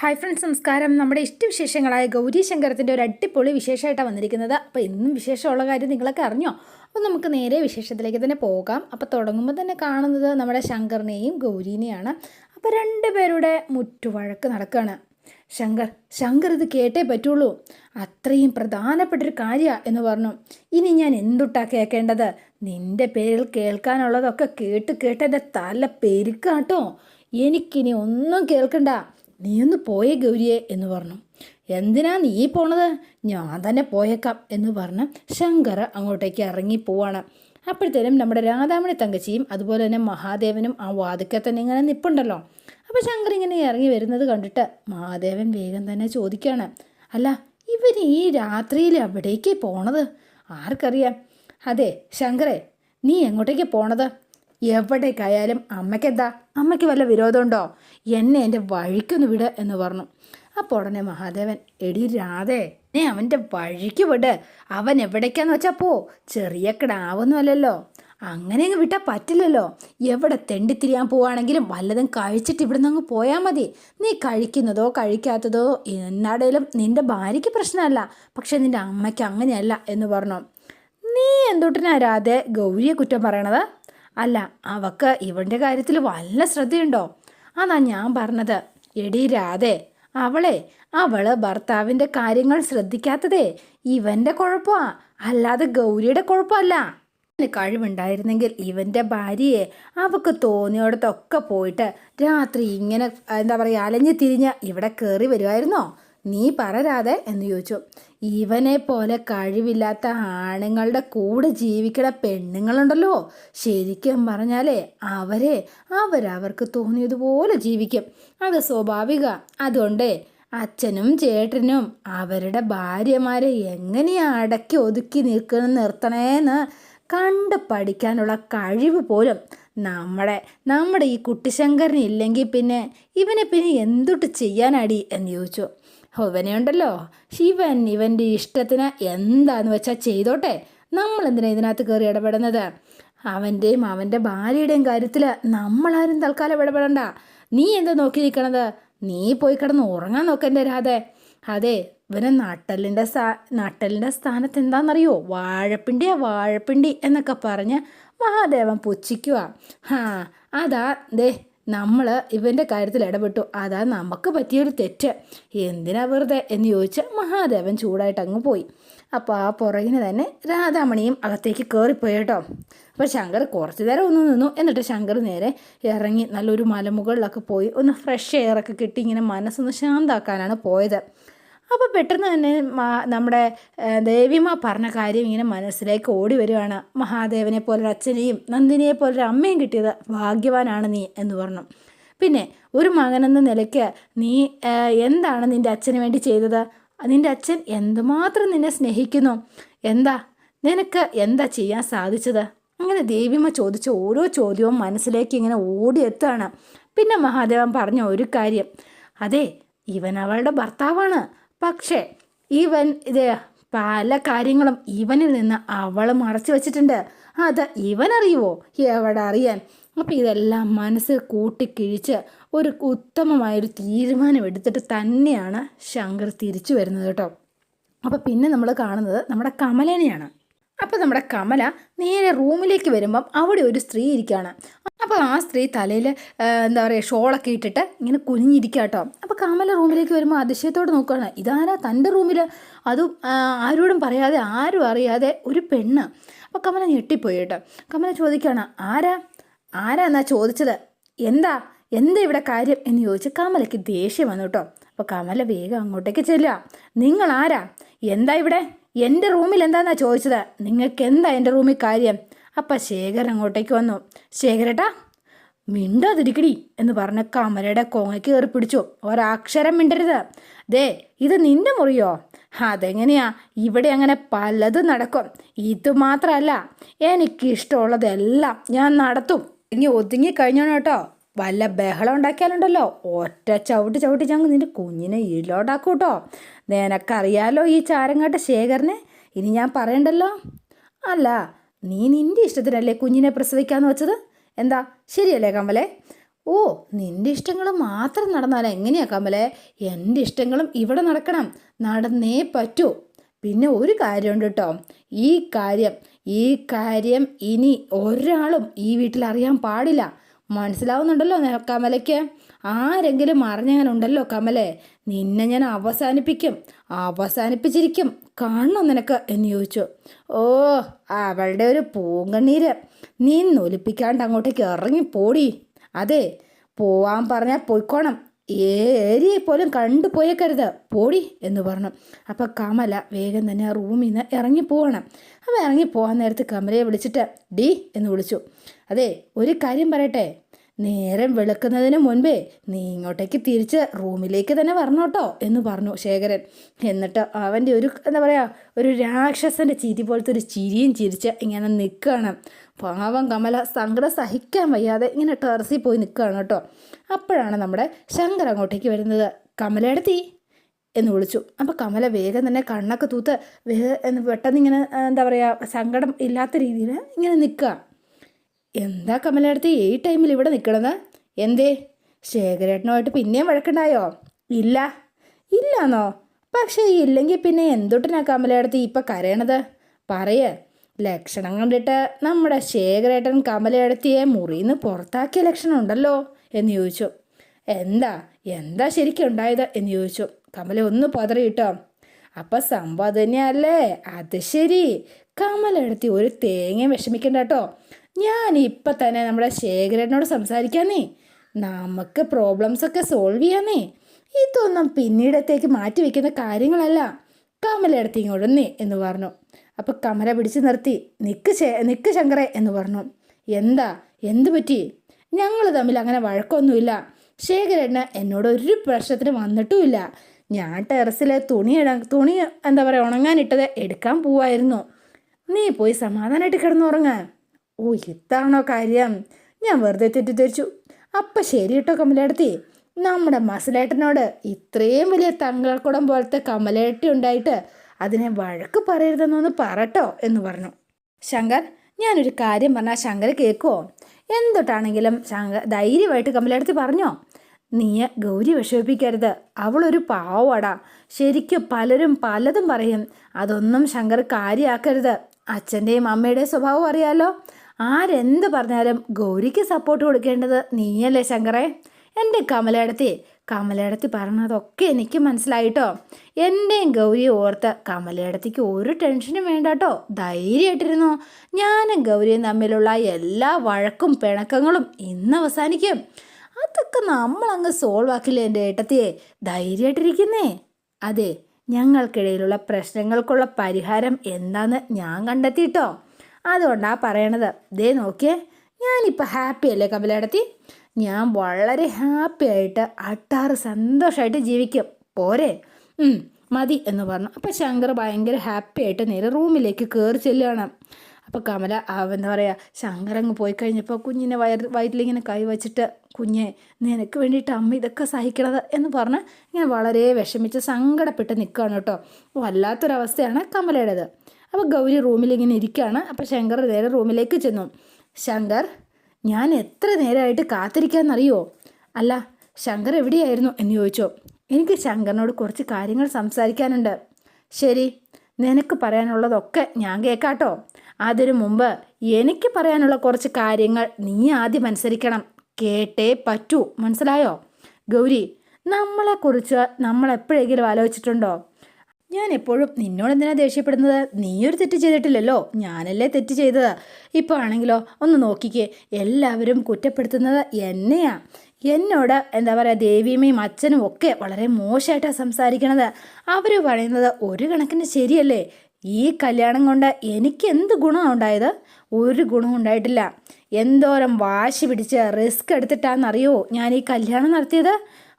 Hi friends നമസ്കാരം. നമ്മുടെ ഇഷ്ടവിശേഷങ്ങളായ ഗൗരി ശങ്കരത്തിന്റെ ഒരു അടിപൊളി വിശേഷമായിട്ടാണ് വന്നിരിക്കുന്നത്. അപ്പോൾ ഇന്നും വിശേഷമുള്ള കാര്യം നിങ്ങളൊക്കെ അറിഞ്ഞോ? അപ്പോൾ നമുക്ക് നേരെ വിശേഷത്തിലേക്ക് തന്നെ പോകാം. അപ്പോൾ തുടങ്ങുമ്പോൾ തന്നെ കാണുന്നത് നമ്മുടെ ശങ്കറിനെയും ഗൗരീനെയാണ്. അപ്പോൾ രണ്ടുപേരുടെ മുറ്റുവഴക്ക് നടക്കുകയാണ് ശങ്കർ ശങ്കർ ഇത് കേട്ടേ പറ്റുള്ളൂ. അത്രയും പ്രധാനപ്പെട്ടൊരു കാര്യമാണ് എന്ന് പറഞ്ഞു. ഇനി ഞാൻ എന്തുട്ടാ കേൾക്കേണ്ടത് നിന്റെ പേരിൽ കേൾക്കാനുള്ളതൊക്കെ കേട്ട് കേട്ട് എന്റെ തല പെരുക്കാട്ടോ. എനിക്കിനി ഒന്നും കേൾക്കണ്ട. നീ ഒന്ന് പോയേ ഗൗരിയെ എന്ന് പറഞ്ഞു. എന്തിനാ നീ പോണത്? ഞാൻ തന്നെ പോയേക്കാം എന്ന് പറഞ്ഞ് ശങ്കർ അങ്ങോട്ടേക്ക് ഇറങ്ങി പോവാണ്. അപ്പോഴത്തേനും നമ്മുടെ രാധാമണി തങ്കച്ചിയും അതുപോലെ തന്നെ മഹാദേവനും ആ വാതിക്കൽ തന്നെ ഇങ്ങനെ നിപ്പുണ്ടല്ലോ. അപ്പോൾ ശങ്കർ ഇങ്ങനെ ഇറങ്ങി വരുന്നത് കണ്ടിട്ട് മഹാദേവൻ വേഗം തന്നെ ചോദിക്കുകയാണ് അല്ല ഇവർ ഈ രാത്രിയിൽ എവിടേക്ക് പോണത്? ആർക്കറിയാം. അതെ ശങ്കരെ നീ എങ്ങോട്ടേക്ക് പോണത്? എവിടേക്കായാലും അമ്മയ്ക്കെന്താ? അമ്മയ്ക്ക് വല്ല വിരോധമുണ്ടോ? എന്നെ എന്റെ വഴിക്കൊന്ന് വിട് എന്ന് പറഞ്ഞു. അപ്പോൾ ഉടനെ മഹാദേവൻ എടി രാധേ നീ അവന്റെ വഴിക്ക് വിട്. അവൻ എവിടേക്കാന്ന് വെച്ചാൽ പോ. ചെറിയ കിടാവൊന്നുമല്ലല്ലോ. അങ്ങനെ അങ്ങ് വിട്ടാൽ പറ്റില്ലല്ലോ. എവിടെ തെണ്ടിത്തിരിയാൻ പോവാണെങ്കിലും വല്ലതും കഴിച്ചിട്ട് ഇവിടുന്ന് അങ്ങ് പോയാൽ മതി. നീ കഴിക്കുന്നതോ കഴിക്കാത്തതോ എന്നാടേലും നിന്റെ ഭാര്യയ്ക്ക് പ്രശ്നമല്ല. പക്ഷെ നിന്റെ അമ്മയ്ക്ക് അങ്ങനെയല്ല എന്ന് പറഞ്ഞു. നീ എന്തുട്ടിനാ രാധെ? ഗൗരിയെ കുറ്റം പറയണത്? അല്ല അവക്ക് ഇവന്റെ കാര്യത്തിൽ വല്ല ശ്രദ്ധയുണ്ടോ? അതാ ഞാൻ പറഞ്ഞത്. എടി രാധേ അവളെ അവൾ ഭർത്താവിന്റെ കാര്യങ്ങൾ ശ്രദ്ധിക്കാത്തതേ ഇവന്റെ കുഴപ്പമാ. അല്ലാതെ ഗൗരിയുടെ കുഴപ്പമല്ല. കഴിവുണ്ടായിരുന്നെങ്കിൽ ഇവന്റെ ഭാര്യയെ അവക്ക് തോന്നിയോടത്തൊക്കെ പോയിട്ട് രാത്രി ഇങ്ങനെ എന്താ പറയുക അലഞ്ഞു തിരിഞ്ഞ് ഇവിടെ കയറി വരുമായിരുന്നോ നീ പറരാതെ എന്ന് ചോദിച്ചു. ഇവനെ പോലെ കഴിവില്ലാത്ത ആണുങ്ങളുടെ കൂടെ ജീവിക്കണ പെണ്ണുങ്ങളുണ്ടല്ലോ. ശരിക്കും പറഞ്ഞാലേ അവരെ അവരവർക്ക് തോന്നിയതുപോലെ ജീവിക്കും. അത് സ്വാഭാവിക. അതുകൊണ്ട് അച്ഛനും ചേട്ടനും അവരുടെ ഭാര്യമാരെ എങ്ങനെയാ അടക്കി ഒതുക്കി നിൽക്കണം നിർത്തണേന്ന് കണ്ട് പഠിക്കാനുള്ള കഴിവ് പോലും നമ്മുടെ നമ്മുടെ ഈ കുട്ടിശങ്കരന് ഇല്ലെങ്കിൽ പിന്നെ ഇവനെ പിന്നെ എന്തൊട്ട് ചെയ്യാനടി എന്ന് ചോദിച്ചു. ഉണ്ടല്ലോ ശിവൻ ഇവന്റെ ഇഷ്ടത്തിന് എന്താന്ന് വെച്ചാൽ ചെയ്തോട്ടെ. നമ്മൾ എന്തിനാ ഇതിനകത്ത് കയറി ഇടപെടുന്നത്? അവന്റെയും അവന്റെ ഭാര്യയുടെയും കാര്യത്തിൽ നമ്മളാരും തൽക്കാലം ഇടപെടണ്ട. നീ എന്താ നോക്കി നിൽക്കണത് നീ പോയി കിടന്ന് ഉറങ്ങാൻ നോക്കണ്ടേ രാധേ. അതെ ഇവനെ നട്ടലിന്റെ സ്ഥാ നട്ടലിന്റെ സ്ഥാനത്ത് എന്താണെന്നറിയോ? വാഴപ്പിണ്ടിയാ വാഴപ്പിണ്ടി എന്നൊക്കെ പറഞ്ഞ് മഹാദേവൻ പുച്ഛിക്കുക ഹാ അതാ ദേ നമ്മൾ ഇവന്റെ കാര്യത്തിൽ ഇടപെട്ടു. അതാ നമുക്ക് പറ്റിയൊരു തെറ്റ്. എന്തിനാ വെറുതെ? എന്ന് ചോദിച്ച് മഹാദേവൻ ചൂടായിട്ട് അങ്ങ് പോയി. അപ്പോൾ ആ പുറകിന് തന്നെ രാധാമണിയും അകത്തേക്ക് കയറിപ്പോയി കേട്ടോ. അപ്പോൾ ശങ്കർ കുറച്ച് നേരം ഒന്ന് നിന്നു. എന്നിട്ട് ശങ്കർ നേരെ ഇറങ്ങി. നല്ലൊരു മലമുകളിലൊക്കെ പോയി ഒന്ന് ഫ്രഷ് എയറൊക്കെ കിട്ടി. ഇങ്ങനെ മനസ്സൊന്ന് ശാന്താക്കാനാണ് പോയത്. അപ്പോൾ പെട്ടെന്ന് തന്നെ നമ്മുടെ ദേവിമ പറഞ്ഞ കാര്യം ഇങ്ങനെ മനസ്സിലേക്ക് ഓടി വരികയാണ്. മഹാദേവനെ പോലൊരു അച്ഛനെയും നന്ദിനിയെ പോലൊരു അമ്മയും കിട്ടിയത് ഭാഗ്യവാനാണ് നീ എന്ന് പറഞ്ഞു. പിന്നെ ഒരു മകനെന്ന നിലയ്ക്ക് നീ എന്താണ് നിന്റെ അച്ഛന് വേണ്ടി ചെയ്തത്? നിന്റെ അച്ഛൻ എന്തുമാത്രം നിന്നെ സ്നേഹിക്കുന്നു? എന്താ? നിനക്ക് എന്താ ചെയ്യാൻ സാധിച്ചത്? അങ്ങനെ ദേവിമ ചോദിച്ച ഓരോ ചോദ്യവും മനസ്സിലേക്ക് ഇങ്ങനെ ഓടിയെത്താണ് പിന്നെ മഹാദേവൻ പറഞ്ഞ ഒരു കാര്യം. അതെ ഇവൻ അവളുടെ ഭർത്താവാണ്. പക്ഷേ ഇവൻ ഇത് പല കാര്യങ്ങളും ഇവനിൽ നിന്ന് അവൾ മറച്ചു വെച്ചിട്ടുണ്ട്. അത് ഇവൻ അറിയുമോ എവിടെ അറിയാൻ? അപ്പം ഇതെല്ലാം മനസ്സിൽ കൂട്ടിക്കിഴിച്ച് ഒരു ഉത്തമമായൊരു തീരുമാനം എടുത്തിട്ട് തന്നെയാണ് ശങ്കർ തിരിച്ചു വരുന്നത് കേട്ടോ. അപ്പോൾ പിന്നെ നമ്മൾ കാണുന്നത് നമ്മുടെ കമലനെയാണ്. അപ്പോൾ നമ്മുടെ കമല നേരെ റൂമിലേക്ക് വരുമ്പം അവിടെ ഒരു സ്ത്രീ ഇരിക്കുകയാണ് അപ്പോൾ ആ സ്ത്രീ തലയിൽ എന്താ പറയുക ഷോളൊക്കെ ഇട്ടിട്ട് ഇങ്ങനെ കുനിഞ്ഞിരിക്കുക കേട്ടോ അപ്പോൾ കമല റൂമിലേക്ക് വരുമ്പോൾ അതിശയത്തോട് നോക്കുകയാണ്. ഇതാരാ തന്റെ റൂമിൽ അതും ആരോടും പറയാതെ ആരും അറിയാതെ ഒരു പെണ്ണ്. അപ്പോൾ കമല ഞെട്ടിപ്പോയി കേട്ടോ കമല ചോദിക്കുകയാണ് ആരാ? ആരാ എന്നാ ചോദിച്ചത്? എന്താ? എന്താ ഇവിടെ കാര്യം? എന്ന് ചോദിച്ച് കമലയ്ക്ക് ദേഷ്യം വന്നു കേട്ടോ അപ്പോൾ കമല വേഗം അങ്ങോട്ടേക്ക് ചെല്ലുക. നിങ്ങൾ ആരാ? എന്താ ഇവിടെ? എന്റെ റൂമിൽ എന്താന്നാ ചോദിച്ചത്? നിങ്ങൾക്ക് എന്താ എന്റെ റൂമിൽ കാര്യം? അപ്പം ശേഖർ അങ്ങോട്ടേക്ക് വന്നു. ശേഖരേട്ടാ മിണ്ടാതിരിക്കടി എന്ന് പറഞ്ഞ കമലയുടെ കോങ്ങയ്ക്ക് കയറി പിടിച്ചു. ഒരക്ഷരം മിണ്ടരുത്. ദേ ഇത് നിന്റെ മുറിയോ? അതെങ്ങനെയാ? ഇവിടെ അങ്ങനെ പലതും നടക്കും. ഇത് മാത്രമല്ല എനിക്കിഷ്ടമുള്ളതെല്ലാം ഞാൻ നടത്തും. ഇനി ഒതുങ്ങി കഴിഞ്ഞോ കേട്ടോ. വല്ല ബഹളം ഉണ്ടാക്കിയാലുണ്ടല്ലോ. ഒറ്റ ചവിട്ടി ചവിട്ടി ഞങ്ങൾ നിന്റെ കുഞ്ഞിനെ ഇല്ലോട്ടാക്കും കേട്ടോ നിനക്കറിയാലോ ഈ ചാരങ്ങാട്ട് ശേഖരനെ? ഇനി ഞാൻ പറയണ്ടല്ലോ? അല്ല നീ നിന്റെ ഇഷ്ടത്തിനല്ലേ കുഞ്ഞിനെ പ്രസവിക്കാന്ന് വെച്ചത്? എന്താ ശരിയല്ലേ കമലെ? ഓ നിന്റെ ഇഷ്ടങ്ങൾ മാത്രം നടന്നാൽ എങ്ങനെയാ കമലെ? എന്റെ ഇഷ്ടങ്ങളും ഇവിടെ നടക്കണം. നടന്നേ പറ്റൂ. പിന്നെ ഒരു കാര്യമുണ്ട് കേട്ടോ ഈ കാര്യം ഈ കാര്യം ഇനി ഒരാളും ഈ വീട്ടിൽ അറിയാൻ പാടില്ല. മനസ്സിലാവുന്നുണ്ടല്ലോ കമലയ്ക്ക്? ആരെങ്കിലും അറിഞ്ഞാനുണ്ടല്ലോ കമലെ. നിന്നെ ഞാൻ അവസാനിപ്പിക്കും. അവസാനിപ്പിച്ചിരിക്കും. കാണണം നിനക്ക്? എന്ന് ചോദിച്ചു. ഓ അവളുടെ ഒരു പൂങ്കണ്ണീര്. നീ നൊലിപ്പിക്കാണ്ട് അങ്ങോട്ടേക്ക് ഇറങ്ങി പോടി അതെ പോവാൻ പറഞ്ഞാൽ പോയിക്കോണം. ഏ ഏരിയയിൽ പോലും കണ്ടു പോയേക്കരുത് പോടി എന്ന് പറഞ്ഞു. അപ്പോൾ കമല വേഗം തന്നെ ആ റൂമിൽ നിന്ന് ഇറങ്ങിപ്പോവണം പോവാണ്. അപ്പോൾ ഇറങ്ങി പോകാൻ നേരത്ത് കമലയെ വിളിച്ചിട്ട് ഡി എന്ന് വിളിച്ചു. അതെ ഒരു കാര്യം പറയട്ടെ. നേരം വെളുക്കുന്നതിന് മുൻപേ നീ ഇങ്ങോട്ടേക്ക് തിരിച്ച് റൂമിലേക്ക് തന്നെ വരണോട്ടോ എന്ന് പറഞ്ഞു ശേഖരൻ. എന്നിട്ട് അവന്റെ ഒരു എന്താ പറയുക ഒരു രാക്ഷസന്റെ ചിരി പോലത്തെ ഒരു ചിരിയും ചിരിച്ച് ഇങ്ങനെ നിൽക്കുകയാണ്. പാവം കമല സങ്കടം സഹിക്കാൻ വയ്യാതെ ഇങ്ങനെ ടെറസിൽ പോയി നിൽക്കുകയാണ് കേട്ടോ. അപ്പോഴാണ് നമ്മുടെ ശങ്കർ അങ്ങോട്ടേക്ക് വരുന്നത്. കമലയെടുത്തി എന്ന് വിളിച്ചു. അപ്പോൾ കമല വേഗം തന്നെ കണ്ണൊക്കെ തൂത്ത് വേഗം പെട്ടെന്ന് ഇങ്ങനെ എന്താ പറയുക സങ്കടം ഇല്ലാത്ത രീതിയിൽ ഇങ്ങനെ നിൽക്കുക. എന്താ കമലടുത്ത് ഈ ടൈമിൽ ഇവിടെ നിൽക്കണത് എന്തേ? ശേഖരേട്ടനുമായിട്ട് പിന്നെയും വഴക്കുണ്ടായോ? ഇല്ല. ഇല്ലാന്നോ? പക്ഷേ ഇല്ലെങ്കിൽ പിന്നെ എന്തൊട്ടിനാ കമലയടുത്ത് ഇപ്പം കരയണത്? പറയ. ലക്ഷണം കണ്ടിട്ട് നമ്മുടെ ശേഖരേട്ടൻ കമലയടുത്തിയെ നിന്ന് പുറത്താക്കിയ ലക്ഷണം ഉണ്ടല്ലോ എന്ന് ചോദിച്ചു. എന്താ? എന്താ ശരിക്കും ഉണ്ടായത് എന്ന് ചോദിച്ചു. കമല ഒന്ന് പതറിയിട്ടോ അപ്പം സംഭവം തന്നെയല്ലേ? അത് ശരി. കമലെടുത്തി ഒരു തേങ്ങയും വിഷമിക്കണ്ട കേട്ടോ. ഞാൻ ഇപ്പം തന്നെ നമ്മുടെ ശേഖരനോട് സംസാരിക്കാന്നേ. നമുക്ക് പ്രോബ്ലംസൊക്കെ സോൾവ് ചെയ്യാന്നേ. ഇതൊന്നും പിന്നീടത്തേക്ക് മാറ്റി വെക്കുന്ന കാര്യങ്ങളല്ല. കമലെടുത്ത് ഇങ്ങോട്ടൊന്നേ എന്ന് പറഞ്ഞു. അപ്പം കമല പിടിച്ചു നിർത്തി. നിക്ക് ശേ നിക്ക് ശങ്കറെ എന്ന് പറഞ്ഞു. എന്താ? എന്ത് പറ്റി? ഞങ്ങൾ തമ്മിൽ അങ്ങനെ വഴക്കൊന്നുമില്ല. ശേഖരണ്ണ എന്നോട് ഒരു പ്രശ്നത്തിന് വന്നിട്ടുമില്ല. ഞാൻ ടെറസിലെ തുണി ഇട തുണി എന്താ പറയുക ഉണങ്ങാനിട്ടത് എടുക്കാൻ പോവായിരുന്നു. നീ പോയി സമാധാനമായിട്ട് കിടന്നുറങ്ങ. ഓ ഇതാണോ കാര്യം? ഞാൻ വെറുതെ തെറ്റിദ്ധരിച്ചു. അപ്പം ശരി കേട്ടോ കമലേട്ടത്തി? നമ്മുടെ മസിലേട്ടനോട് ഇത്രയും വലിയ തങ്കൾക്കുടം പോലത്തെ കമലേട്ടി ഉണ്ടായിട്ട് അതിനെ വഴക്ക് പറയരുതെന്നൊന്ന് പറട്ടോ എന്ന് പറഞ്ഞു. ശങ്കർ ഞാനൊരു കാര്യം പറഞ്ഞാൽ ശങ്കർ കേൾക്കുമോ എന്തൊട്ടാണെങ്കിലും ശങ്കർ ധൈര്യമായിട്ട് കമലേടത്തി പറഞ്ഞോ? നീ ഗൗരി വിഷമിപ്പിക്കരുത്. അവളൊരു പാവാടാ ശരിക്കും പലരും പലതും പറയും. അതൊന്നും ശങ്കർ കാര്യമാക്കരുത് അച്ഛന്റെയും അമ്മയുടെയും സ്വഭാവം അറിയാലോ. ആരെന്ത് പറഞ്ഞാലും ഗൗരിക്ക് സപ്പോർട്ട് കൊടുക്കേണ്ടത് നീയല്ലേ ശങ്കറെ? എന്റെ കമലയിടത്തി കമലയിടത്തി പറഞ്ഞതൊക്കെ എനിക്ക് മനസ്സിലായിട്ടോ. എന്റെയും ഗൗരി ഓർത്ത് കമലയിടത്തിക്ക് ഒരു ടെൻഷനും വേണ്ട കേട്ടോ ധൈര്യമായിട്ടിരുന്നു. ഞാനും ഗൗരിയും തമ്മിലുള്ള എല്ലാ വഴക്കും പിണക്കങ്ങളും ഇന്ന് അവസാനിക്കും. അതൊക്കെ നമ്മളങ്ങ് സോൾവ് ആക്കില്ലേ എന്റെ ഏട്ടത്തിയെ? ധൈര്യമായിട്ടിരിക്കുന്നേ. അതെ ഞങ്ങൾക്കിടയിലുള്ള പ്രശ്നങ്ങൾക്കുള്ള പരിഹാരം എന്താന്ന് ഞാൻ കണ്ടെത്തിയിട്ടോ. അതുകൊണ്ടാ പറയണത്. ദേ നോക്കിയേ ഞാനിപ്പോൾ ഹാപ്പി അല്ലേ കമലേടത്തി ഞാൻ വളരെ ഹാപ്പി ആയിട്ട് അട്ടാറ് സന്തോഷമായിട്ട് ജീവിക്കും. പോരെ? മതി എന്ന് പറഞ്ഞു. അപ്പോൾ ശങ്കർ ഭയങ്കര ഹാപ്പി ആയിട്ട് നേരെ റൂമിലേക്ക് കയറി ചെല്ലുകയാണ് അപ്പോൾ കമല എന്താ പറയുക ശങ്കർ അങ്ങ് പോയി കഴിഞ്ഞപ്പോൾ കുഞ്ഞിനെ വയർ വയറ്റിലിങ്ങനെ കൈ വെച്ചിട്ട് കുഞ്ഞെ നിനക്ക് വേണ്ടിയിട്ട് അമ്മ ഇതൊക്കെ സഹിക്കണത്? എന്ന് പറഞ്ഞ് ഇങ്ങനെ വളരെ വിഷമിച്ച് സങ്കടപ്പെട്ട് നിൽക്കുകയാണ് കേട്ടോ. വല്ലാത്തൊരവസ്ഥയാണ് കമലയുടേത്. അപ്പോൾ ഗൗരി റൂമിൽ ഇങ്ങനെ ഇരിക്കുകയാണ്. അപ്പോൾ ശങ്കർ നേരെ റൂമിലേക്ക് ചെന്നു. ശങ്കർ ഞാൻ എത്ര നേരമായിട്ട് കാത്തിരിക്കാമെന്നറിയോ അല്ല ശങ്കർ എവിടെയായിരുന്നു? എന്ന് ചോദിച്ചോ. എനിക്ക് ശങ്കറിനോട് കുറച്ച് കാര്യങ്ങൾ സംസാരിക്കാനുണ്ട്. ശരി നിനക്ക് പറയാനുള്ളതൊക്കെ ഞാൻ കേൾക്കാട്ടോ. അതിനു മുമ്പ് എനിക്ക് പറയാനുള്ള കുറച്ച് കാര്യങ്ങൾ നീ ആദ്യം അനുസരിക്കണം. കേട്ടേ പറ്റൂ. മനസ്സിലായോ? ഗൗരി നമ്മളെക്കുറിച്ച് നമ്മൾ എപ്പോഴെങ്കിലും ആലോചിച്ചിട്ടുണ്ടോ? ഞാൻ എപ്പോഴും നിന്നോട് എന്തിനാ ദേഷ്യപ്പെടുന്നത്? നീയൊരു തെറ്റ് ചെയ്തിട്ടില്ലല്ലോ. ഞാനല്ലേ തെറ്റ് ചെയ്തത്. ഇപ്പോൾ ആണെങ്കിലോ ഒന്ന് നോക്കിക്കേ. എല്ലാവരും കുറ്റപ്പെടുത്തുന്നത് എന്നെയാ. എന്നോട് എന്താ പറയുക ദേവിയമ്മയും അച്ഛനും ഒക്കെ വളരെ മോശമായിട്ടാണ് സംസാരിക്കണത്. അവർ പറയുന്നത് ഒരു കണക്കിന് ശരിയല്ലേ? ഈ കല്യാണം കൊണ്ട് എനിക്ക് എന്ത് ഗുണമാണ് ഉണ്ടായത്? ഒരു ഗുണവും ഉണ്ടായിട്ടില്ല. എന്തോരം വാശി പിടിച്ച് റിസ്ക് എടുത്തിട്ടാണെന്നറിയോ ഞാൻ ഈ കല്യാണം നടത്തിയത്?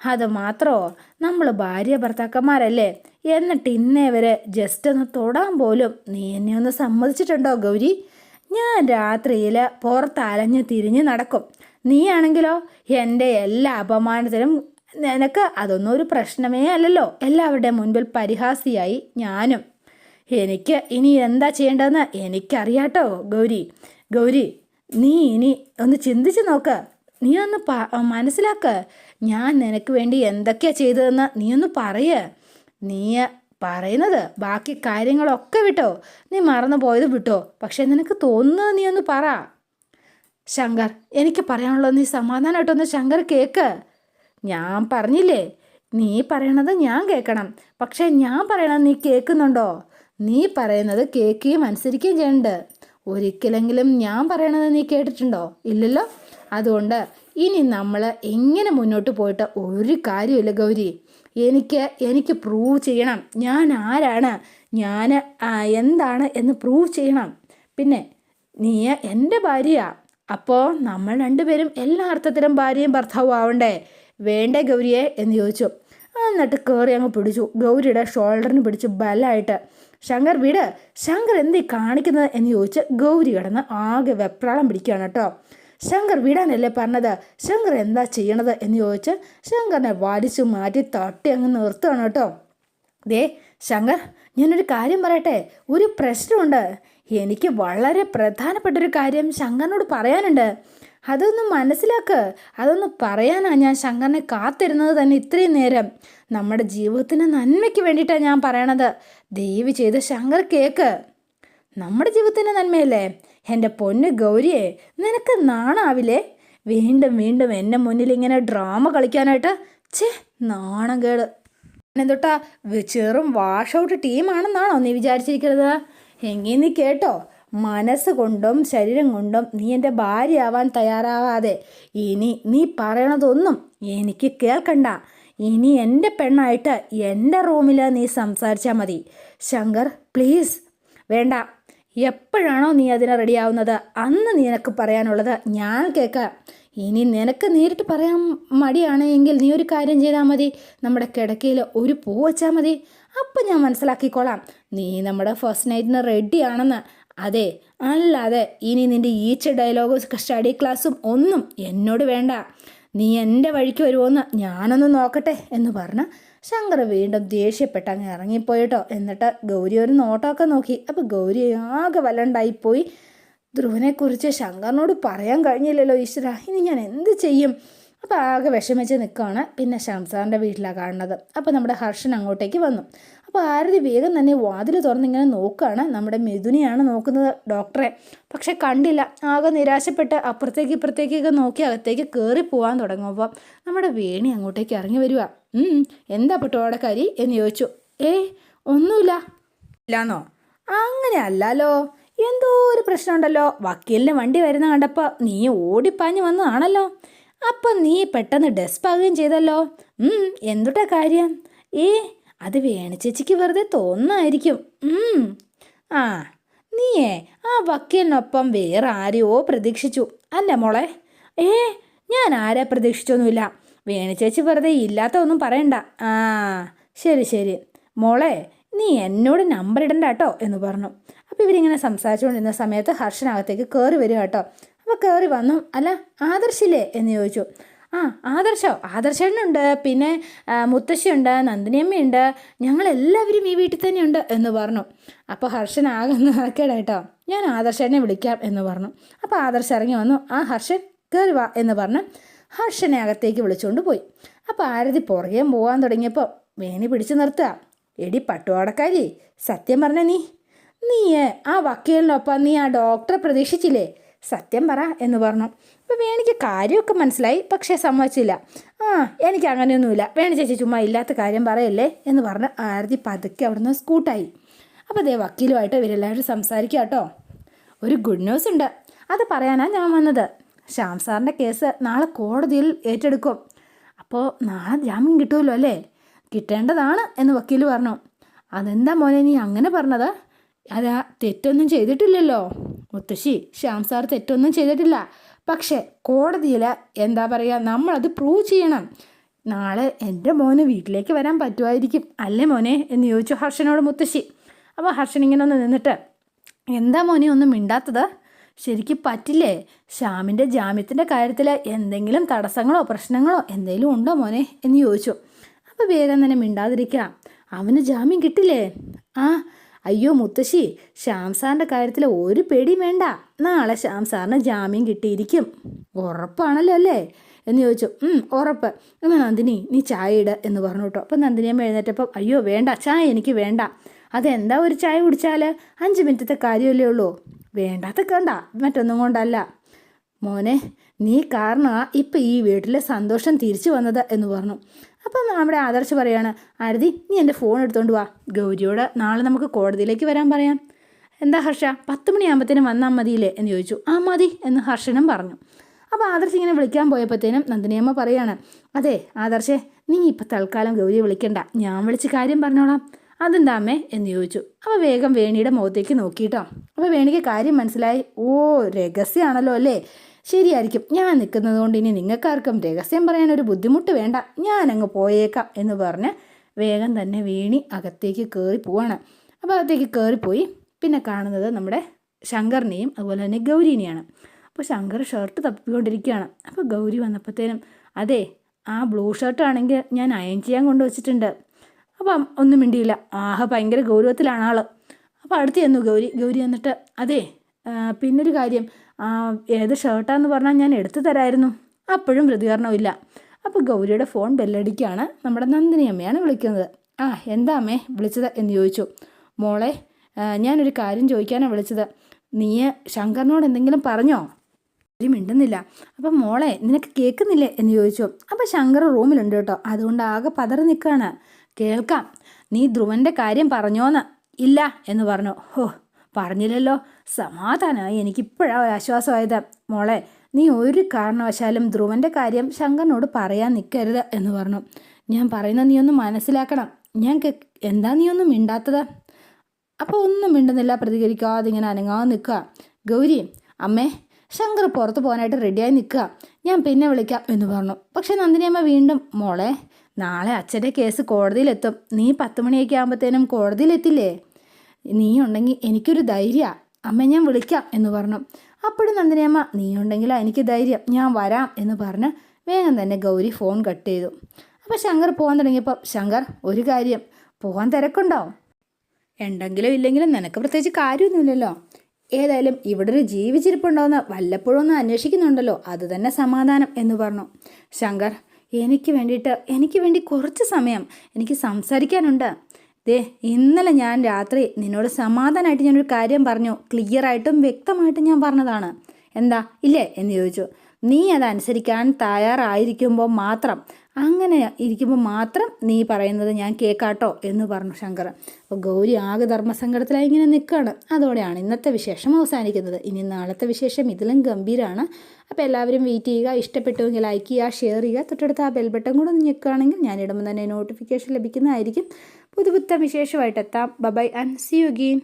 അത് മാത്രമോ നമ്മൾ ഭാര്യ ഭർത്താക്കന്മാരല്ലേ? എന്നിട്ട് ഇന്നേ വരെ ജസ്റ്റ് ഒന്ന് തൊടാൻ പോലും നീ എന്നെ ഒന്ന് സമ്മതിച്ചിട്ടുണ്ടോ ഗൗരി? ഞാൻ രാത്രിയിൽ പുറത്ത് അലഞ്ഞ് തിരിഞ്ഞ് നടക്കും. നീയാണെങ്കിലോ എന്റെ എല്ലാ അപമാനത്തിനും നിനക്ക് അതൊന്നും ഒരു പ്രശ്നമേ അല്ലല്ലോ. എല്ലാവരുടെയും മുൻപിൽ പരിഹാസിയായി ഞാനും. എനിക്ക് ഇനി എന്താ ചെയ്യേണ്ടതെന്ന് എനിക്കറിയാട്ടോ ഗൗരി. ഗൗരി നീ ഇനി ഒന്ന് ചിന്തിച്ച് നോക്ക്. നീ ഒന്ന് മനസ്സിലാക്ക. ഞാൻ നിനക്ക് വേണ്ടി എന്തൊക്കെയാ ചെയ്തതെന്ന് നീ ഒന്ന് പറയ. നീ പറയുന്നത് ബാക്കി കാര്യങ്ങളൊക്കെ വിട്ടോ. നീ മറന്നു പോയത് വിട്ടോ. പക്ഷെ നിനക്ക് തോന്നുന്നത് നീ ഒന്ന് പറ. ശങ്കർ എനിക്ക് പറയാനുള്ളത് നീ സമാധാനമായിട്ടൊന്ന് ശങ്കർ കേക്ക്. ഞാൻ പറഞ്ഞില്ലേ നീ പറയണത് ഞാൻ കേൾക്കണം. പക്ഷേ ഞാൻ പറയണത് നീ കേൾക്കുന്നുണ്ടോ? നീ പറയുന്നത് കേൾക്കുകയും അനുസരിക്കുകയും ചെയ്യണ്ട്. ഒരിക്കലെങ്കിലും ഞാൻ പറയണത് നീ കേട്ടിട്ടുണ്ടോ? ഇല്ലല്ലോ. അതുകൊണ്ട് ഇനി നമ്മൾ എങ്ങനെ മുന്നോട്ട് പോയിട്ട് ഒരു കാര്യമില്ല ഗൗരി. എനിക്ക് എനിക്ക് പ്രൂവ് ചെയ്യണം. ഞാൻ ആരാണ്? ഞാൻ എന്താണ് എന്ന് പ്രൂവ് ചെയ്യണം. പിന്നെ നീ എന്റെ ഭാര്യയാണ് അപ്പോൾ നമ്മൾ രണ്ടുപേരും എല്ലാ അർത്ഥത്തിലും ഭാര്യയും ഭർത്താവും ആവണ്ടേ? വേണ്ടേ ഗൗരിയെ? എന്ന് ചോദിച്ചു. എന്നിട്ട് കയറി അങ്ങ് പിടിച്ചു. ഗൗരിയുടെ ഷോൾഡറിന് പിടിച്ചു ബലമായിട്ട് ശങ്കർ വിട്? ശങ്കർ എന്തീ കാണിക്കുന്നത്? എന്ന് ചോദിച്ച് ഗൗരി കിടന്ന് ആകെ വെപ്രാളം പിടിക്കുകയാണ് കേട്ടോ. ശങ്കർ വിടാനല്ലേ പറഞ്ഞത്? ശങ്കർ എന്താ ചെയ്യണത് എന്ന് ചോദിച്ച് ശങ്കറിനെ വാടിച്ചു മാറ്റി തട്ടി അങ്ങ് നിർത്തുകയാണ് കേട്ടോ. ദേ ശങ്കർ ഞാനൊരു കാര്യം പറയട്ടെ? ഒരു പ്രശ്നമുണ്ട്. എനിക്ക് വളരെ പ്രധാനപ്പെട്ട ഒരു കാര്യം ശങ്കറിനോട് പറയാനുണ്ട്. അതൊന്ന് മനസ്സിലാക്ക്. അതൊന്ന് പറയാനാ ഞാൻ ശങ്കറിനെ കാത്തിരുന്നത് തന്നെ ഇത്രയും നേരം. നമ്മുടെ ജീവിതത്തിന് നന്മയ്ക്ക് വേണ്ടിയിട്ടാണ് ഞാൻ പറയണത്. ദയവ് ചെയ്ത് ശങ്കർ കേക്ക്. നമ്മുടെ ജീവിതത്തിന് നന്മയല്ലേ? എന്റെ പൊന്ന് ഗൗരിയെ നിനക്ക് നാണാവില്ലേ? വീണ്ടും വീണ്ടും എന്റെ മുന്നിൽ ഇങ്ങനെ ഡ്രാമ കളിക്കാനായിട്ട് ഛേ നാണം കേട്. എന്തൊട്ടാ ചെറും വാഷ് ഔട്ട് ടീമാണെന്നാണോ നീ വിചാരിച്ചിരിക്കുന്നത്? എങ്കിൽ നീ കേട്ടോ മനസ്സ് കൊണ്ടും ശരീരം കൊണ്ടും നീ എന്റെ ഭാര്യയാവാൻ തയ്യാറാവാതെ. ഇനി നീ പറയണതൊന്നും എനിക്ക് കേൾക്കണ്ട. ഇനി എന്റെ പെണ്ണായിട്ട് എന്റെ റൂമിൽ നീ സംസാരിച്ചാൽ മതി. ശങ്കർ പ്ലീസ്. വേണ്ട. എപ്പോഴാണോ നീ അതിന് റെഡിയാവുന്നത് അന്ന് നിനക്ക് പറയാനുള്ളത് ഞാൻ കേൾക്കാം. ഇനി നിനക്ക് നേരിട്ട് പറയാൻ മടിയാണെങ്കിൽ നീ ഒരു കാര്യം ചെയ്താൽ മതി. നമ്മുടെ കിടക്കയിൽ ഒരു പൂ വെച്ചാൽ മതി. അപ്പം ഞാൻ മനസ്സിലാക്കിക്കോളാം. നീ നമ്മുടെ ഫസ്റ്റ് നൈറ്റിന് റെഡിയാണെന്ന്. അതെ അല്ലാതെ ഇനി നിന്റെ ഈച്ച ഡയലോഗും സ്റ്റഡി ക്ലാസ്സും ഒന്നും എന്നോട് വേണ്ട. നീ എന്റെ വഴിക്ക് വരുമോ വരുമോയെന്ന് ഞാനൊന്ന് നോക്കട്ടെ എന്ന് പറഞ്ഞ് ശങ്കർ വീണ്ടും ദേഷ്യപ്പെട്ട് അങ്ങ് ഇറങ്ങിപ്പോയിട്ടോ. എന്നിട്ട് ഗൗരി ഒരു നോട്ടമൊക്കെ നോക്കി. അപ്പോൾ ഗൗരി ആകെ വല്ലണ്ടായിപ്പോയി ധ്രുവനെക്കുറിച്ച് ശങ്കറിനോട് പറയാൻ കഴിഞ്ഞില്ലല്ലോ ഈശ്വര. ഇനി ഞാൻ എന്ത് ചെയ്യും? അപ്പോൾ ആകെ വിഷമിച്ച് നിൽക്കുകയാണ് പിന്നെ ശംസാറിന്റെ വീട്ടിലാണ് കാണുന്നത്. അപ്പോൾ നമ്മുടെ ഹർഷൻ അങ്ങോട്ടേക്ക് വന്നു. അപ്പോൾ ആരതി വേഗം തന്നെ വാതിൽ തുറന്നിങ്ങനെ നോക്കുകയാണ് നമ്മുടെ മിഥുനെയാണ് നോക്കുന്നത് ഡോക്ടറെ. പക്ഷെ കണ്ടില്ല. ആകെ നിരാശപ്പെട്ട് അപ്പുറത്തേക്ക് ഇപ്പുറത്തേക്കൊക്കെ നോക്കി അകത്തേക്ക് കയറി പോകാൻ തുടങ്ങുമ്പോൾ നമ്മുടെ വേണി അങ്ങോട്ടേക്ക് ഇറങ്ങി വരിക "ഉം, എന്താ പട്ടോടക്കാരി എന്ന് ചോദിച്ചു. ഏ ഒന്നുമില്ല. ഇല്ലാന്നോ? അങ്ങനെ അല്ലല്ലോ എന്തോ ഒരു പ്രശ്നമുണ്ടല്ലോ. വക്കീലിന് വണ്ടി വരുന്ന കണ്ടപ്പോൾ നീ ഓടിപ്പാഞ്ഞ് വന്നതാണല്ലോ. അപ്പം നീ പെട്ടെന്ന് ഡെസ്പാകുകയും ചെയ്തല്ലോ. എന്തുട്ടാ കാര്യം? ഏ അത് വേണിച്ചേച്ചിക്ക് വെറുതെ തോന്നായിരിക്കും. ആ നീയേ ആ വക്കീലിനൊപ്പം വേറെ ആരെയോ പ്രതീക്ഷിച്ചു. അല്ല മോളെ. ഏ ഞാൻ ആരെ പ്രതീക്ഷിച്ചൊന്നുമില്ല. വേണിച്ചേച്ചി വെറുതെ ഇല്ലാത്ത ഒന്നും പറയണ്ട. ആ ശരി ശരി. മോളെ നീ എന്നോട് നമ്പർ ഇടണ്ട കേട്ടോ എന്ന് പറഞ്ഞു. അപ്പോൾ ഇവരിങ്ങനെ സംസാരിച്ചുകൊണ്ടിരുന്ന സമയത്ത് ഹർഷനകത്തേക്ക് കയറി വരിക കേട്ടോ. അപ്പോൾ കയറി വന്നു അല്ല ആദർശില്ലേ? എന്ന് ചോദിച്ചു. ആ ആദർശോ? ആദർശനുണ്ട് പിന്നെ മുത്തശ്ശിയുണ്ട് നന്ദിനിയമ്മയുണ്ട്. ഞങ്ങളെല്ലാവരും ഈ വീട്ടിൽ തന്നെയുണ്ട് എന്ന് പറഞ്ഞു. അപ്പോൾ ഹർഷൻ ആകെ കേട്ടോ. ഞാൻ ആദർശനെ വിളിക്കാം എന്ന് പറഞ്ഞു. അപ്പോൾ ആദർശ് ഇറങ്ങി വന്നു. ആ ഹർഷൻ കയറി വാ എന്ന് പറഞ്ഞ്. ഹർഷനെ അകത്തേക്ക് വിളിച്ചുകൊണ്ട് പോയി. അപ്പോൾ ആരതി പുറകെ പോകാൻ തുടങ്ങിയപ്പോൾ വേണി പിടിച്ചു നിർത്തുക. എടി പട്ടുവാടക്കാരി സത്യം പറഞ്ഞ നീ? നീ ആ വക്കീലിനൊപ്പം നീ ആ ഡോക്ടറെ പ്രതീക്ഷിച്ചില്ലേ? സത്യം പറ എന്ന് പറഞ്ഞു. അപ്പോൾ വേണിക്ക് കാര്യമൊക്കെ മനസ്സിലായി പക്ഷേ സമ്മതിച്ചില്ല. ആ എനിക്ക് അങ്ങനെയൊന്നുമില്ല. വേണി ചേച്ചി ചുമ്മാ ഇല്ലാത്ത കാര്യം പറയല്ലേ എന്ന് പറഞ്ഞ് ആരതി പതുക്കെ അവിടുന്ന് സ്കൂട്ടായി. അപ്പോൾ അതേ വക്കീലുമായിട്ട് ഇവരെല്ലാവരും സംസാരിക്കാം കേട്ടോ ഒരു ഗുഡ് ന്യൂസ് ഉണ്ട്. അത് പറയാനാണ് ഞാൻ വന്നത്. ശ്യാം സാറിന്റെ കേസ് നാളെ കോടതിയിൽ ഏറ്റെടുക്കും. അപ്പോൾ നാളെ ജാമ്യം കിട്ടുമല്ലോ അല്ലേ? കിട്ടേണ്ടതാണ് എന്ന് വക്കീൽ പറഞ്ഞു. അതെന്താ മോനെ നീ അങ്ങനെ പറഞ്ഞത്? അതാ തെറ്റൊന്നും ചെയ്തിട്ടില്ലല്ലോ. മുത്തശ്ശി ശ്യാം സാർ തെറ്റൊന്നും ചെയ്തിട്ടില്ല. പക്ഷേ കോടതിയിൽ എന്താ പറയുക നമ്മളത് പ്രൂവ് ചെയ്യണം. നാളെ എന്റെ മോന് വീട്ടിലേക്ക് വരാൻ പറ്റുമായിരിക്കും. അല്ലേ മോനെ? എന്ന് ചോദിച്ചു ഹർഷനോട് മുത്തശ്ശി. അപ്പോൾ ഹർഷൻ ഇങ്ങനെ ഒന്ന് നിന്നിട്ട് എന്താ മോനെ ഒന്നും മിണ്ടാത്തത്? ശരിക്കും പറ്റില്ലേ? ശ്യാമിന്റെ ജാമ്യത്തിന്റെ കാര്യത്തിൽ എന്തെങ്കിലും തടസ്സങ്ങളോ പ്രശ്നങ്ങളോ എന്തെങ്കിലും ഉണ്ടോ മോനെ എന്ന് ചോദിച്ചു. അപ്പോൾ വേഗം തന്നെ മിണ്ടാതിരിക്കുക അവന് ജാമ്യം കിട്ടില്ലേ? ആ അയ്യോ മുത്തശ്ശി ശ്യാം സാറിന്റെ കാര്യത്തിൽ ഒരു പേടി വേണ്ട. നാളെ ശ്യാം സാറിന് ജാമ്യം കിട്ടിയിരിക്കും. ഉറപ്പാണല്ലോ അല്ലേ? എന്ന് ചോദിച്ചു. "ഉം, ഉറപ്പ്. എന്നാൽ നന്ദിനി നീ ചായ ഇട എന്ന് പറഞ്ഞു കേട്ടോ. അപ്പം നന്ദിനിയമ്മ എഴുന്നേറ്റപ്പം അയ്യോ വേണ്ട ചായ എനിക്ക് വേണ്ട. അതെന്താ ഒരു ചായ കുടിച്ചാൽ അഞ്ച് മിനിറ്റത്തെ കാര്യമല്ലേ ഉള്ളൂ. വേണ്ടാത്ത കണ്ട മറ്റൊന്നും കൊണ്ടല്ല. മോനെ നീ കാരണം ഇപ്പം ഈ വീട്ടിലെ സന്തോഷം തിരിച്ചു വന്നത് എന്ന് പറഞ്ഞു. അപ്പം നമ്മുടെ ആദർശ് പറയാണ് ആരതി നീ എന്റെ ഫോൺ എടുത്തുകൊണ്ട് വാ. ഗൗരിയോട് നാളെ നമുക്ക് കോടതിയിലേക്ക് വരാൻ പറയാം. എന്താ ഹർഷ പത്ത് മണിയാകുമ്പത്തേനും വന്നാൽ മതിയില്ലേ? എന്ന് ചോദിച്ചു. ആ മതി എന്ന് ഹർഷനും പറഞ്ഞു. അപ്പോൾ ആദർശ് ഇങ്ങനെ വിളിക്കാൻ പോയപ്പോഴത്തേനും നന്ദിനിയമ്മ പറയാണ് അതെ ആദർശേ നീ ഇപ്പം തൽക്കാലം ഗൗരിയെ വിളിക്കണ്ട. ഞാൻ വിളിച്ച് കാര്യം പറഞ്ഞോളാം. അതെന്താ അമ്മേ എന്ന് ചോദിച്ചു. അപ്പോൾ വേഗം വേണിയുടെ മുഖത്തേക്ക് നോക്കിയിട്ടോ. അപ്പോൾ വേണിക്ക് കാര്യം മനസ്സിലായി. ഓ രഹസ്യമാണല്ലോ അല്ലേ? ശരിയായിരിക്കും. ഞാൻ നിൽക്കുന്നത് കൊണ്ട് ഇനി നിങ്ങൾക്കാർക്കും രഹസ്യം പറയാൻ ഒരു ബുദ്ധിമുട്ട് വേണ്ട. ഞാൻ അങ്ങ് പോയേക്കാം എന്ന് പറഞ്ഞ് വേഗം തന്നെ വേണി അകത്തേക്ക് കയറി പോവാണ്. അപ്പോൾ അകത്തേക്ക് കയറിപ്പോയി പിന്നെ കാണുന്നത് നമ്മുടെ ശങ്കറിനെയും അതുപോലെ തന്നെ ഗൗരീനെയാണ്. അപ്പോൾ ശങ്കർ ഷർട്ട് തപ്പിക്കൊണ്ടിരിക്കുകയാണ്. അപ്പോൾ ഗൗരി വന്നപ്പോഴത്തേനും അതെ ആ ബ്ലൂ ഷർട്ട് ആണെങ്കിൽ ഞാൻ അയൺ ചെയ്യാൻ കൊണ്ടുവച്ചിട്ടുണ്ട് അപ്പം ഒന്നും മിണ്ടിയില്ല. ആഹ ഭയങ്കര ഗൗരവത്തിലാണ് ആൾ. അപ്പോൾ അടുത്ത് ചെന്നു ഗൗരി. ഗൗരി എന്നിട്ട് അതെ പിന്നൊരു കാര്യം. ഏത് ഷർട്ടാന്ന് പറഞ്ഞാൽ ഞാൻ എടുത്തു തരായിരുന്നു. അപ്പോഴും പ്രതികരണമില്ല അപ്പോൾ ഗൗരിയുടെ ഫോൺ ബെല്ലടിക്കുകയാണ് നമ്മുടെ നന്ദിനി അമ്മയാണ് വിളിക്കുന്നത്. ആ എന്താ അമ്മേ വിളിച്ചത് എന്ന് ചോദിച്ചു. മോളെ ഞാനൊരു കാര്യം ചോദിക്കാനാണ് വിളിച്ചത്. നീ ശങ്കറിനോട് എന്തെങ്കിലും പറഞ്ഞോ? ഒരു മിണ്ടുന്നില്ല. അപ്പം മോളെ നിനക്ക് കേൾക്കുന്നില്ലേ എന്ന് ചോദിച്ചു. അപ്പം ശങ്കർ റൂമിലുണ്ട് കേട്ടോ. അതുകൊണ്ട് ആകെ പതറി നിൽക്കുകയാണ്. കേൾക്കാം. നീ ധ്രുവന്റെ കാര്യം പറഞ്ഞോന്ന്. ഇല്ല എന്ന് പറഞ്ഞു. ഹോ പറഞ്ഞില്ലല്ലോ. സമാധാനമായി എനിക്കിപ്പോഴാണ് ഒരു ആശ്വാസമായത് മോളെ നീ ഒരു കാരണവശാലും ധ്രുവന്റെ കാര്യം ശങ്കറിനോട് പറയാൻ നിൽക്കരുത് എന്ന് പറഞ്ഞു. ഞാൻ പറയുന്ന നീ ഒന്ന് മനസ്സിലാക്കണം. ഞാൻ എന്താ നീ ഒന്നും മിണ്ടാത്തത്? അപ്പോൾ ഒന്നും മിണ്ടുന്നില്ല പ്രതികരിക്കാതെ ഇങ്ങനെ അനങ്ങാതെ നിൽക്കുക. ഗൗരി അമ്മേ ശങ്കർ പുറത്ത് പോകാനായിട്ട് റെഡിയായി നിൽക്കുക. ഞാൻ പിന്നെ വിളിക്കാം എന്ന് പറഞ്ഞു. പക്ഷെ നന്ദിനിയമ്മ വീണ്ടും മോളെ നാളെ അച്ഛന്റെ കേസ് കോടതിയിലെത്തും. നീ പത്ത് മണിയൊക്കെ ആകുമ്പോഴത്തേനും കോടതിയിലെത്തില്ലേ? നീ ഉണ്ടെങ്കിൽ എനിക്കൊരു ധൈര്യം. അമ്മ ഞാൻ വിളിക്കാം എന്ന് പറഞ്ഞു. അപ്പോഴും നന്ദിനിയമ്മ നീ ഉണ്ടെങ്കിലാ എനിക്ക് ധൈര്യം. ഞാൻ വരാം എന്ന് പറഞ്ഞ് വേഗം തന്നെ ഗൗരി ഫോൺ കട്ട് ചെയ്തു. അപ്പോൾ ശങ്കർ പോകാൻ തുടങ്ങിയപ്പോൾ ശങ്കർ ഒരു കാര്യം. പോകാൻ തിരക്കുണ്ടോ? ഉണ്ടെങ്കിലും ഇല്ലെങ്കിലും നിനക്ക് പ്രത്യേകിച്ച് കാര്യമൊന്നുമില്ലല്ലോ. ഏതായാലും ഇവിടെ ഒരു ജീവിച്ചിരിപ്പുണ്ടോയെന്ന് വല്ലപ്പോഴും ഒന്ന് അന്വേഷിക്കുന്നുണ്ടല്ലോ. അതുതന്നെ സമാധാനം എന്ന് പറഞ്ഞു. ശങ്കർ എനിക്ക് വേണ്ടിയിട്ട് എനിക്ക് വേണ്ടി കുറച്ച് സമയം എനിക്ക് സംസാരിക്കാനുണ്ട്. ദേ ഇന്നലെ ഞാൻ രാത്രി നിന്നോട് സമാധാനമായിട്ട് ഞാനൊരു കാര്യം പറഞ്ഞു. ക്ലിയറായിട്ടും വ്യക്തമായിട്ടും ഞാൻ പറഞ്ഞതാണ്. എന്താ? ഇല്ലേ? എന്ന് ചോദിച്ചു. നീ അതനുസരിക്കാൻ തയ്യാറായിരിക്കുമ്പോൾ മാത്രം അങ്ങനെ ഇരിക്കുമ്പോൾ മാത്രം നീ പറയുന്നത് ഞാൻ കേൾക്കാട്ടോ എന്ന് പറഞ്ഞു ശങ്കർ. അപ്പോൾ ഗൗരി ആകെ ധർമ്മസങ്കടത്തിലായി ഇങ്ങനെ നിൽക്കുകയാണ് അതോടെയാണ് ഇന്നത്തെ വിശേഷം അവസാനിക്കുന്നത്. ഇനി നാളത്തെ വിശേഷം ഇതിലും ഗംഭീരമാണ് അപ്പോൾ എല്ലാവരും വെയിറ്റ് ചെയ്യുക. ഇഷ്ടപ്പെട്ടുവെങ്കിൽ ലൈക്ക് ചെയ്യുക ഷെയർ ചെയ്യുക. തൊട്ടടുത്ത് ആ ബെൽ ബട്ടൺ കൂടെ ഒന്ന് ഞെക്കുകയാണെങ്കിൽ ഞാനിടുമ്പോൾ തന്നെ നോട്ടിഫിക്കേഷൻ ലഭിക്കുന്നതായിരിക്കും. പുതുപുത്ത വിശേഷമായിട്ട് എത്താം. Bye and see you again